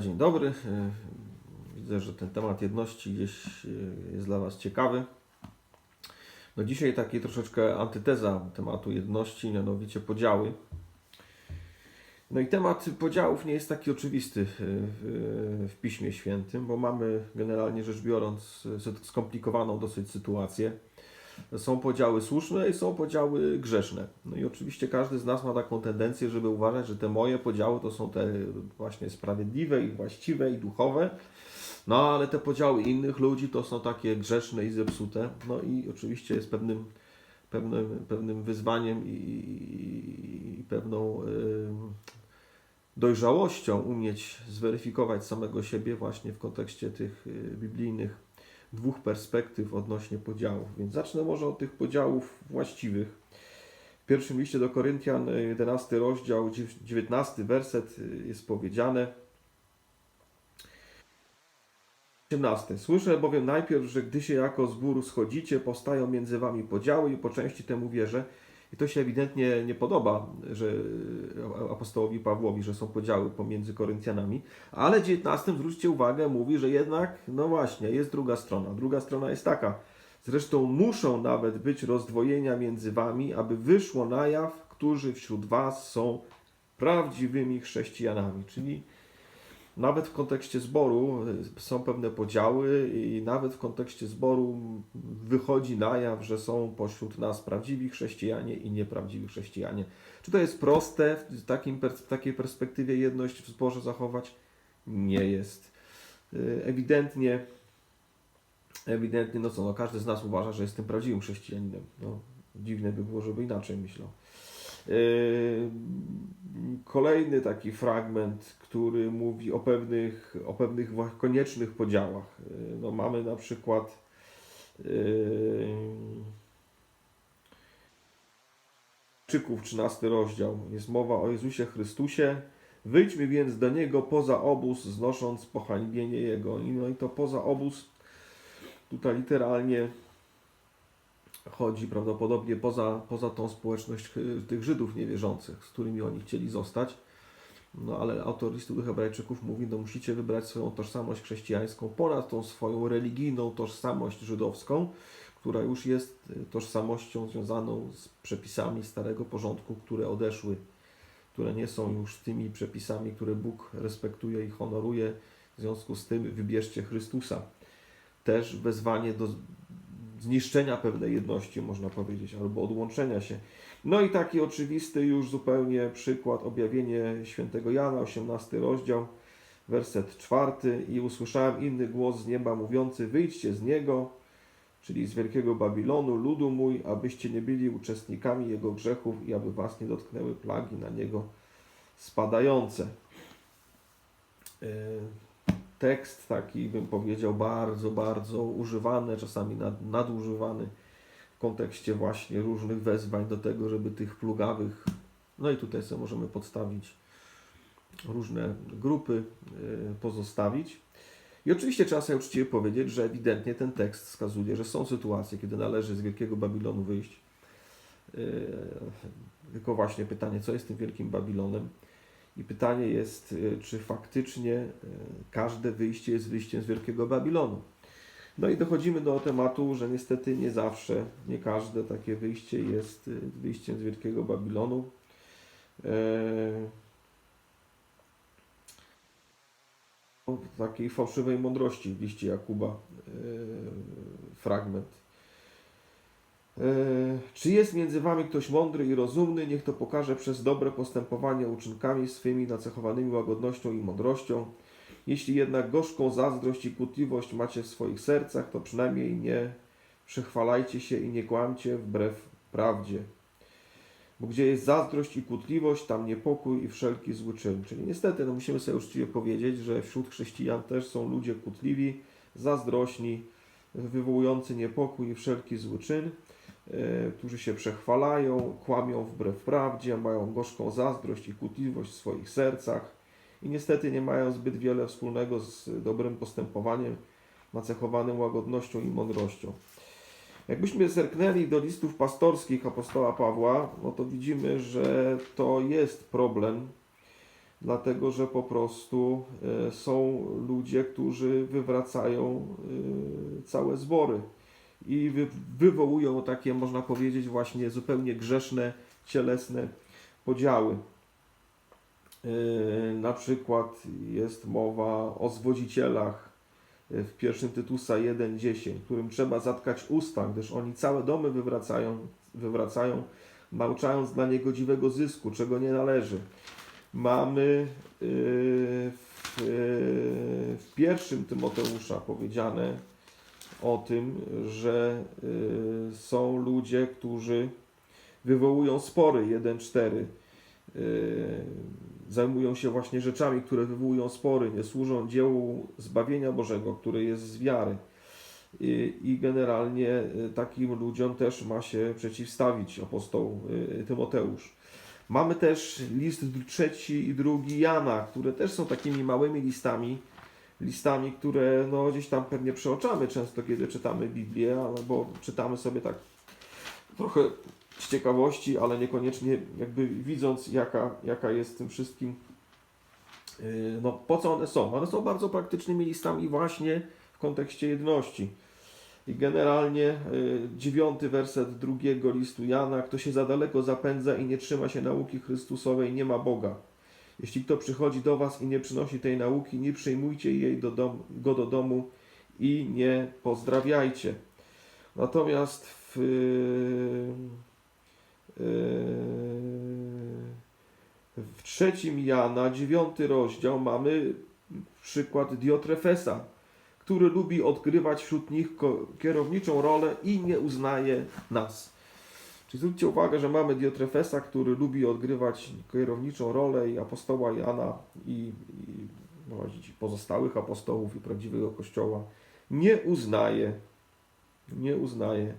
Dzień dobry. E, Widzę, że ten temat jedności gdzieś e, jest dla Was ciekawy. No dzisiaj taki troszeczkę antyteza tematu jedności, mianowicie podziały. No i temat podziałów nie jest taki oczywisty w, w, w Piśmie Świętym, bo mamy generalnie rzecz biorąc e, skomplikowaną dosyć sytuację. Są podziały słuszne i są podziały grzeszne. No i oczywiście każdy z nas ma taką tendencję, żeby uważać, że te moje podziały to są te właśnie sprawiedliwe i właściwe i duchowe. No ale te podziały innych ludzi to są takie grzeszne i zepsute. No i oczywiście jest pewnym, pewnym, pewnym wyzwaniem i, i pewną y, dojrzałością umieć zweryfikować samego siebie właśnie w kontekście tych y, biblijnych dwóch perspektyw odnośnie podziałów. Więc zacznę może od tych podziałów właściwych. W pierwszym liście do Koryntian, 11 rozdział, 19 werset jest powiedziane. 18. Słyszę bowiem najpierw, że gdy się jako zbór schodzicie, powstają między wami podziały i po części temu wierzę. I to się ewidentnie nie podoba, że apostołowi Pawłowi, że są podziały pomiędzy Koryntianami, ale w 19 zwróćcie uwagę, mówi, że jednak, no właśnie, jest druga strona. Druga strona jest taka. Zresztą muszą nawet być rozdwojenia między wami, aby wyszło na jaw, którzy wśród was są prawdziwymi chrześcijanami. Czyli nawet w kontekście zboru są pewne podziały i nawet w kontekście zboru wychodzi na jaw, że są pośród nas prawdziwi chrześcijanie i nieprawdziwi chrześcijanie. Czy to jest proste w, takim, w takiej perspektywie jedność w zborze zachować? Nie jest. Ewidentnie, ewidentnie, no co, no każdy z nas uważa, że jest tym prawdziwym chrześcijaninem. No, dziwne by było, żeby inaczej myślał. Yy, kolejny taki fragment, który mówi o pewnych, o pewnych koniecznych podziałach. Yy, no mamy na przykład Czyków 13 rozdział. Jest mowa o Jezusie Chrystusie. Wyjdźmy więc do Niego poza obóz, znosząc pohańbienie Jego. No i to poza obóz tutaj literalnie chodzi prawdopodobnie poza, poza tą społeczność tych Żydów niewierzących, z którymi oni chcieli zostać. No ale autor listu do Hebrajczyków mówi, no musicie wybrać swoją tożsamość chrześcijańską ponad tą swoją religijną tożsamość żydowską, która już jest tożsamością związaną z przepisami starego porządku, które odeszły, które nie są już tymi przepisami, które Bóg respektuje i honoruje. W związku z tym wybierzcie Chrystusa. Też wezwanie do zniszczenia pewnej jedności, można powiedzieć, albo odłączenia się. No i taki oczywisty już zupełnie przykład, objawienie świętego Jana, 18 rozdział, werset 4. I usłyszałem inny głos z nieba mówiący: Wyjdźcie z niego, czyli z wielkiego Babilonu, ludu mój, abyście nie byli uczestnikami jego grzechów i aby was nie dotknęły plagi na niego spadające. Yy tekst taki, bym powiedział, bardzo, bardzo używany, czasami nad, nadużywany w kontekście właśnie różnych wezwań do tego, żeby tych plugawych, no i tutaj sobie możemy podstawić różne grupy, y, pozostawić. I oczywiście trzeba sobie uczciwie powiedzieć, że ewidentnie ten tekst wskazuje, że są sytuacje, kiedy należy z Wielkiego Babilonu wyjść. Y, tylko właśnie pytanie, co jest tym Wielkim Babilonem? I pytanie jest, y, czy faktycznie y, każde wyjście jest wyjściem z Wielkiego Babilonu. No i dochodzimy do tematu, że niestety nie zawsze, nie każde takie wyjście jest y, wyjściem z Wielkiego Babilonu. takiej fałszywej mądrości w liście Jakuba fragment E, czy jest między wami ktoś mądry i rozumny? Niech to pokaże przez dobre postępowanie uczynkami swymi nacechowanymi łagodnością i mądrością. Jeśli jednak gorzką zazdrość i kłótliwość macie w swoich sercach, to przynajmniej nie przechwalajcie się i nie kłamcie wbrew prawdzie. Bo gdzie jest zazdrość i kłótliwość, tam niepokój i wszelki zły czyn. Czyli niestety no musimy sobie uczciwie powiedzieć, że wśród chrześcijan też są ludzie kłótliwi, zazdrośni, wywołujący niepokój i wszelki zły czyn. E, którzy się przechwalają, kłamią wbrew prawdzie, mają gorzką zazdrość i kłótliwość w swoich sercach i niestety nie mają zbyt wiele wspólnego z dobrym postępowaniem, nacechowanym łagodnością i mądrością. Jakbyśmy zerknęli do listów pastorskich apostoła Pawła, no to widzimy, że to jest problem dlatego że po prostu e, są ludzie, którzy wywracają e, całe zbory i wy, wywołują takie, można powiedzieć, właśnie zupełnie grzeszne, cielesne podziały. E, Na przykład jest mowa o zwodzicielach e, w pierwszym Tytusa 1,10, którym trzeba zatkać usta, gdyż oni całe domy wywracają, wywracają nauczając dla niegodziwego zysku, czego nie należy. Mamy yy, w, w pierwszym Tymoteusza powiedziane o tym, że yy, są ludzie, którzy wywołują spory 1-4. Yy, Zajmują się właśnie rzeczami, które wywołują spory, nie służą dziełu zbawienia Bożego, które jest z wiary. I, I generalnie y, takim ludziom też ma się przeciwstawić apostoł y, Tymoteusz. Mamy też list trzeci i drugi Jana, które też są takimi małymi listami, listami, które no, gdzieś tam pewnie przeoczamy często, kiedy czytamy Biblię, albo czytamy sobie tak trochę z ciekawości, ale niekoniecznie jakby widząc, jaka, jaka jest tym wszystkim, y, no po co one są. One są bardzo praktycznymi listami właśnie w kontekście jedności. I generalnie y, dziewiąty werset drugiego listu Jana, kto się za daleko zapędza i nie trzyma się nauki Chrystusowej, nie ma Boga. Jeśli kto przychodzi do was i nie przynosi tej nauki, nie przyjmujcie jej do dom, go do domu i nie pozdrawiajcie. Natomiast w, y, w trzecim Jana, dziewiąty rozdział, mamy przykład Diotrefesa, który lubi odgrywać wśród nich kierowniczą rolę i nie uznaje nas. Czyli zwróćcie uwagę, że mamy Diotrefesa, który lubi odgrywać kierowniczą rolę i apostoła Jana i, i no, pozostałych apostołów i prawdziwego Kościoła. Nie uznaje. Nie uznaje.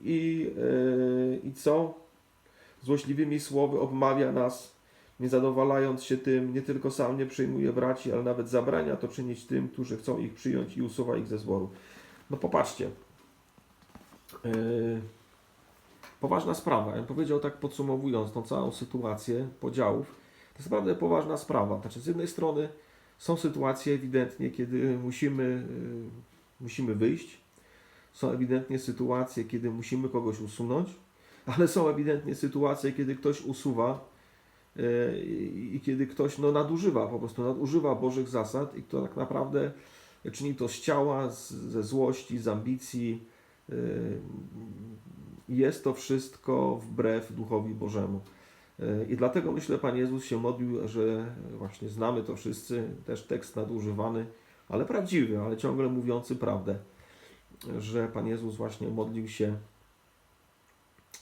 I, yy, I co? Złośliwymi słowy obmawia nas, nie zadowalając się tym, nie tylko sam nie przyjmuje braci, ale nawet zabrania to czynić tym, którzy chcą ich przyjąć i usuwa ich ze zboru. No popatrzcie. Yy, poważna sprawa. Ja bym powiedział tak podsumowując tą całą sytuację podziałów. To jest naprawdę poważna sprawa. Znaczy z jednej strony są sytuacje ewidentnie, kiedy musimy, yy, musimy wyjść. Są ewidentnie sytuacje, kiedy musimy kogoś usunąć, ale są ewidentnie sytuacje, kiedy ktoś usuwa yy, i kiedy ktoś no, nadużywa, po prostu nadużywa Bożych zasad i kto tak naprawdę czyni to z ciała, z, ze złości, z ambicji. Yy, jest to wszystko wbrew Duchowi Bożemu. Yy, I dlatego myślę, Pan Jezus się modlił, że właśnie znamy to wszyscy, też tekst nadużywany, ale prawdziwy, ale ciągle mówiący prawdę, że Pan Jezus właśnie modlił się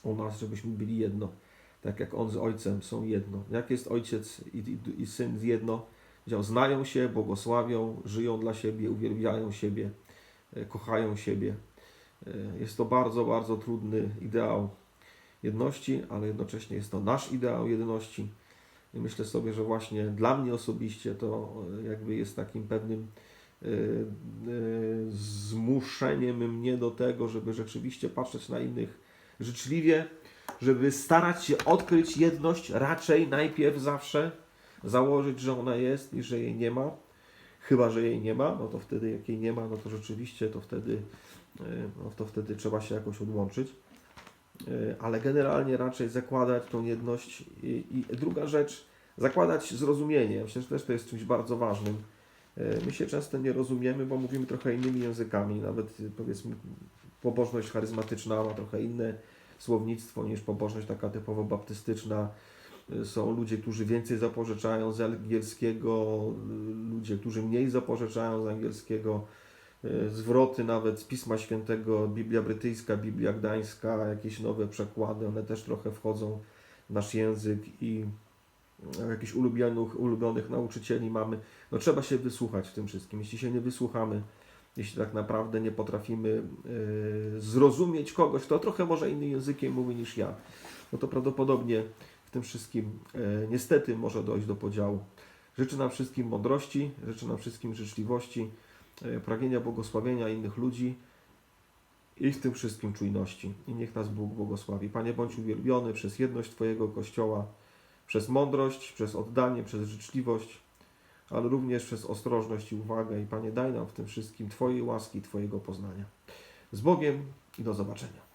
o nas, żebyśmy byli jedno, tak jak On z Ojcem są jedno. Jak jest Ojciec i, i, i Syn jedno, znają się, błogosławią, żyją dla siebie, uwielbiają siebie, e, kochają siebie. E, Jest to bardzo, bardzo trudny ideał jedności, ale jednocześnie jest to nasz ideał jedności. I myślę sobie, że właśnie dla mnie osobiście to e, jakby jest takim pewnym e, zmuszeniem mnie do tego, żeby rzeczywiście patrzeć na innych życzliwie, żeby starać się odkryć jedność raczej najpierw zawsze, założyć, że ona jest i że jej nie ma. Chyba, że jej nie ma, no to wtedy jak jej nie ma, no to rzeczywiście to wtedy, no to wtedy trzeba się jakoś odłączyć. E, Ale generalnie raczej zakładać tą jedność. I, i druga rzecz, zakładać zrozumienie. Myślę, że też to jest czymś bardzo ważnym. E, My się często nie rozumiemy, bo mówimy trochę innymi językami. Nawet powiedzmy pobożność charyzmatyczna ma trochę inne słownictwo niż pobożność taka typowo baptystyczna. Są ludzie, którzy więcej zapożyczają z angielskiego, ludzie, którzy mniej zapożyczają z angielskiego. E, Zwroty nawet z Pisma Świętego, Biblia brytyjska, Biblia gdańska, jakieś nowe przekłady, one też trochę wchodzą w nasz język i e, jakichś ulubionych, ulubionych nauczycieli mamy. No trzeba się wysłuchać w tym wszystkim. Jeśli się nie wysłuchamy, jeśli tak naprawdę nie potrafimy e, zrozumieć kogoś, kto trochę może innym językiem mówi niż ja, no to prawdopodobnie w tym wszystkim niestety może dojść do podziału. Życzę nam wszystkim mądrości, życzę nam wszystkim życzliwości, pragnienia błogosławienia innych ludzi i w tym wszystkim czujności. I niech nas Bóg błogosławi. Panie, bądź uwielbiony przez jedność Twojego Kościoła, przez mądrość, przez oddanie, przez życzliwość, ale również przez ostrożność i uwagę. I Panie, daj nam w tym wszystkim Twojej łaski, Twojego poznania. Z Bogiem i do zobaczenia.